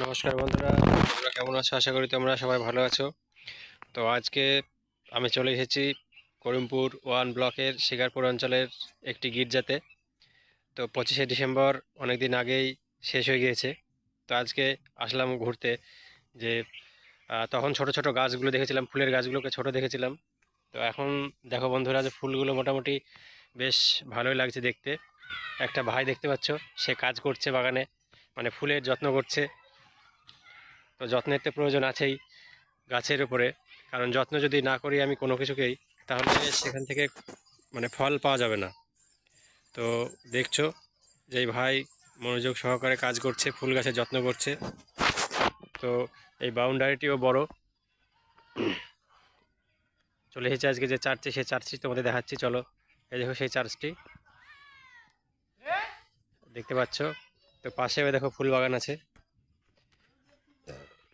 নমস্কার বন্ধুরা, তোমরা কেমন আছো? আশা করি তোমরা সবাই ভালো আছো। তো আজকে আমি চলে এসেছি করিমপুর ওয়ান ব্লকের শিকারপুর অঞ্চলের একটি গির্জাতে। তো পঁচিশে ডিসেম্বর অনেক দিন আগেই শেষ হয়ে গিয়েছে। তো আজকে আসলাম ঘুরতে যে তখন ছোট ছোট গাছগুলো দেখেছিলাম, ফুলের গাছগুলোকে ছোট দেখেছিলাম। তো এখন দেখো বন্ধুরা যে ফুলগুলো মোটামুটি বেশ ভালোই লাগছে দেখতে। একটা ভাই দেখতে পাচ্ছ, সে কাজ করছে বাগানে মানে ফুলের যত্ন করছে। তো যত্নের তো প্রয়োজন আছেই গাছের উপরে। কারণ যত্ন যদি না করি আমি কোনো কিছুকেই, তাহলে সেখান থেকে মানে ফল পাওয়া যাবে না। তো দেখছ যে ভাই মনোযোগ সহকারে কাজ করছে, ফুল গাছের যত্ন করছে। তো এই বাউন্ডারিটিও বড়। চলে এসেছে আজকে যে চার্চে, সেই চার্চটি তোমাদের দেখাচ্ছি, চলো। এই দেখো সেই চার্চটি। দেখতে পাচ্ছ? তো পাশেও দেখো ফুল বাগান আছে।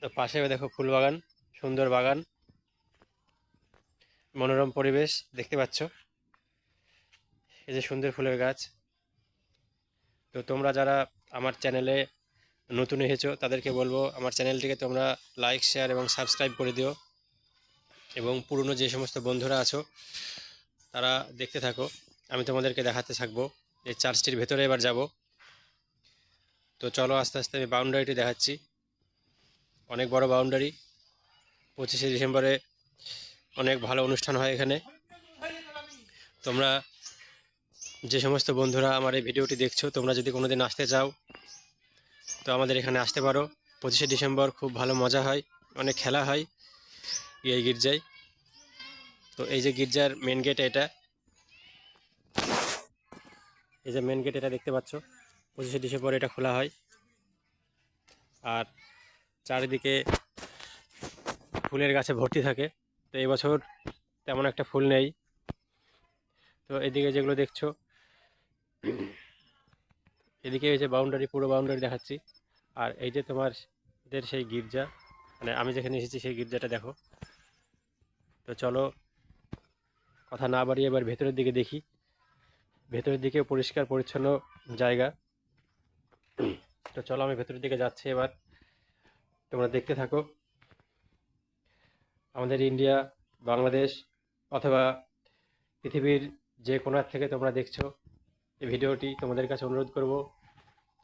তো পাশেও দেখো ফুল বাগান সুন্দর বাগান, মনোরম পরিবেশ, দেখতে পাচ্ছ? এই যে সুন্দর ফুলের গাছ। তো তোমরা যারা আমার চ্যানেলে নতুন এসেছ, তাদেরকে বলব, আমার চ্যানেলটিকে তোমরা লাইক, শেয়ার এবং সাবস্ক্রাইব করে দিও। এবং পুরনো যে সমস্ত বন্ধুরা আছো, তারা দেখতে থাকো। আমি তোমাদেরকে দেখাতে থাকব, এই চার্চটির ভেতরে এবার যাব। তো চলো আস্তে আস্তে আমি বাউন্ডারিটি দেখাচ্ছি। অনেক বড় বাউন্ডারি পঁচিশে ডিসেম্বরে অনেক ভালো অনুষ্ঠান হয় এখানে। তোমরা যে সমস্ত বন্ধুরা আমার এই ভিডিওটি দেখছ, তোমরা যদি কোনো দিন আসতে চাও, তো আমাদের এখানে আসতে পারো। পঁচিশে ডিসেম্বর খুব ভালো মজা হয়, অনেক খেলা হয় এই গির্জায়। তো এই যে গির্জার মেন গেট এটা, এই যে মেন গেট এটা দেখতে পাচ্ছ। পঁচিশে ডিসেম্বর এটা খোলা হয়। আর চারিদিকে ফুলের গাছে ভর্তি থাকে। তো এবছর তেমন একটা ফুল নেই। তো এদিকে যেগুলো দেখছ, এদিকে এই যে বাউন্ডারি পুরো বাউন্ডারি দেখাচ্ছি। আর এই যে তোমার এদের সেই গির্জা মানে আমি যেখানে এসেছি সেই গির্জাটা দেখো। তো চলো, কথা না বাড়িয়ে এবার ভেতরের দিকে দেখি। ভেতরের দিকে পরিষ্কার, পরিচ্ছন্ন জায়গা। তো চলো আমি ভেতরের দিকে যাচ্ছি এবার। তোমরা দেখতে থাকো। আমাদের ইন্ডিয়া, বাংলাদেশ অথবা পৃথিবীর যে কোনার থেকে তোমরা দেখছ এই ভিডিওটি, তোমাদের কাছে অনুরোধ করব,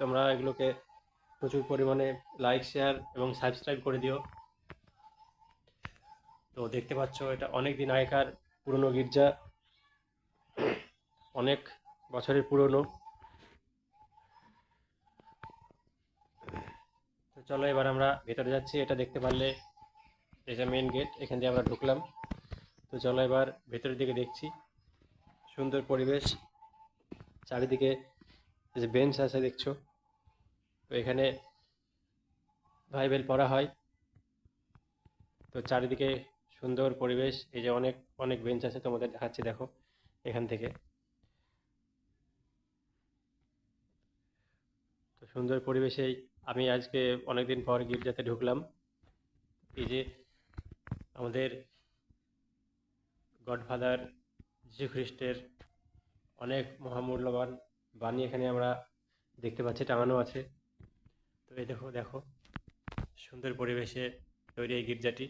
তোমরা এগুলোকে প্রচুর পরিমাণে লাইক শেয়ার এবং সাবস্ক্রাইব করে দিও। তো দেখতে পাচ্ছ, এটা অনেক দিন আগেকার পুরনো গির্জা। অনেক বছরের পুরনো। চলো এবার আমরা ভেতরে যাচ্ছি, এটা দেখতে পারলে এটা মেন গেট এখান দিয়ে আমরা ঢুকলাম। তো চলো এবার ভেতরের দিকে দেখছি। সুন্দর পরিবেশ। চারিদিকে যে বেঞ্চ আছে দেখছ। তো এখানে বাইবেল পড়া হয়। তো চারিদিকে সুন্দর পরিবেশ। এই যে অনেক অনেক বেঞ্চ আছে তোমাদের দেখাচ্ছি, দেখো, এখান থেকে। সুন্দর পরিবেশেই আমি আজকে অনেকদিন পর গির্জাতে ঢুকলাম। এই যে আমাদের গডফাদার যীশু খ্রিস্টের অনেক মহামূল্যবান বাণী এখানে আমরা দেখতে পাচ্ছি, টাঙানো আছে। তো এই দেখো দেখো, সুন্দর পরিবেশে তৈরি এই গির্জাটি।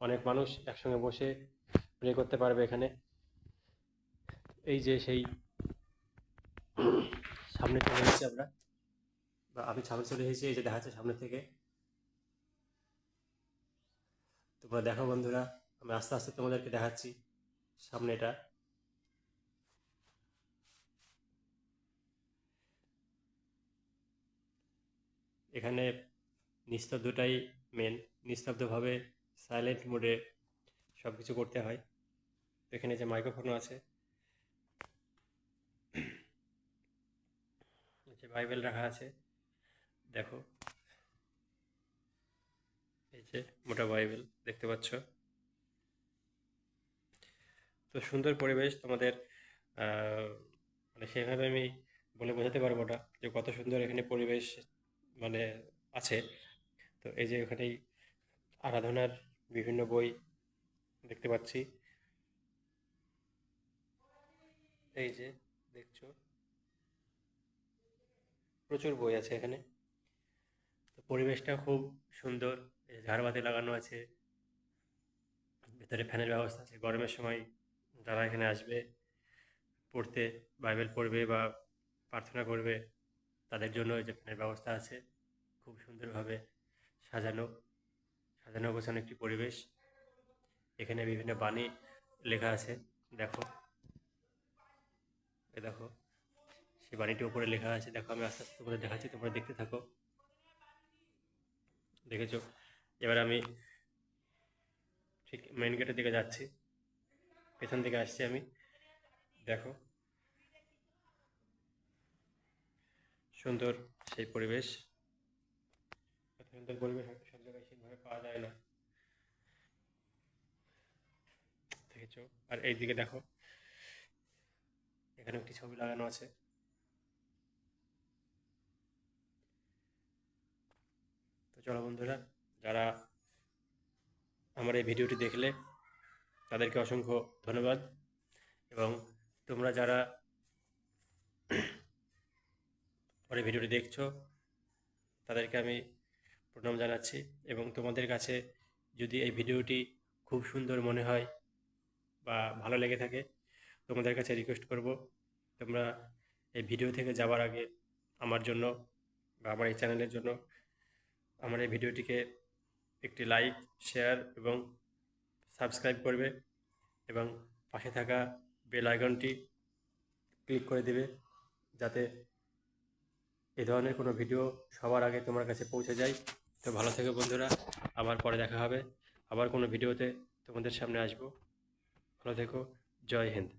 অনেক মানুষ একসঙ্গে বসে প্রে করতে পারবে এখানে। এই যে সেই সামনে চলে এসেছি আমরা। বা আমি সামনে চলে এসেছি, এই যে দেখা যাচ্ছে সামনে থেকে। তোমরা দেখো বন্ধুরা, আমি আস্তে আস্তে তোমাদেরকে দেখাচ্ছি সামনে এটা। এখানে নিস্তব্ধটাই মেন নিস্তব্ধভাবে সাইলেন্ট মোডে সব কিছু করতে হয়। এখানে যে মাইক্রোফোনও আছে যে বাইবেল রাখা আছে, দেখো। এই যে মোটা বাইবেল, দেখতে পাচ্ছ? তো সুন্দর পরিবেশ তোমাদের মানে সেভাবে আমি বলে বোঝাতে পারব না যে কত সুন্দর এখানে পরিবেশ মানে আছে। তো এই যে এখানেই আরাধনার বিভিন্ন বই দেখতে পাচ্ছি। এই যে দেখছ। প্রচুর বই আছে এখানে। পরিবেশটা খুব সুন্দর ঝাড়বাতি লাগানো আছে। ভেতরে ফ্যানের ব্যবস্থা আছে, গরমের সময় যারা এখানে আসবে, পড়তে, বাইবেল পড়বে বা প্রার্থনা করবে, তাদের জন্য যে ফ্যানের ব্যবস্থা আছে, খুব সুন্দরভাবে সাজানো সাজানো গোছানো একটি পরিবেশ। এখানে বিভিন্ন বাণী লেখা আছে, দেখো। এ দেখো। সেই বাণীটি উপরে লেখা আছে। দেখো, আমি আস্তে আস্তে তোমাদের দেখাচ্ছি, তোমরা দেখতে থাকো। দেখেছ? এবার আমি ঠিক মেন গেটের দিকে যাচ্ছি। পেছন দিকে আসছি আমি। দেখো। সুন্দর সেই পরিবেশ। সুন্দর পরিবেশ, হয়তো সব জায়গায় সেভাবে পাওয়া যায় না। দেখেছ? আর এই দিকে দেখো, এখানে একটি ছবি লাগানো আছে। চলো বন্ধুরা, যারা আমার এই ভিডিওটি দেখলে তাদেরকে অসংখ্য ধন্যবাদ। এবং তোমরা যারা পরে ভিডিওটি দেখছ, তাদেরকে আমি প্রণাম জানাচ্ছি। এবং তোমাদের কাছে যদি এই ভিডিওটি খুব সুন্দর মনে হয় বা ভালো লেগে থাকে, তোমাদের কাছে রিকোয়েস্ট করব, তোমরা এই ভিডিও থেকে যাওয়ার আগে আমার জন্য বা আমার এই চ্যানেলের জন্য আমার এই ভিডিওটিকে একটি লাইক শেয়ার এবং সাবস্ক্রাইব করবে এবং পাশে থাকা বেল আইকনটি ক্লিক করে দেবে যাতে এই ধরনের কোনো ভিডিও সবার আগে তোমার কাছে পৌঁছে যায়। তো ভালো থেকো বন্ধুরা, আবার পরে দেখা হবে। আবার কোনো ভিডিওতে তোমাদের সামনে আসব। ভালো থেকো, জয় হিন্দ।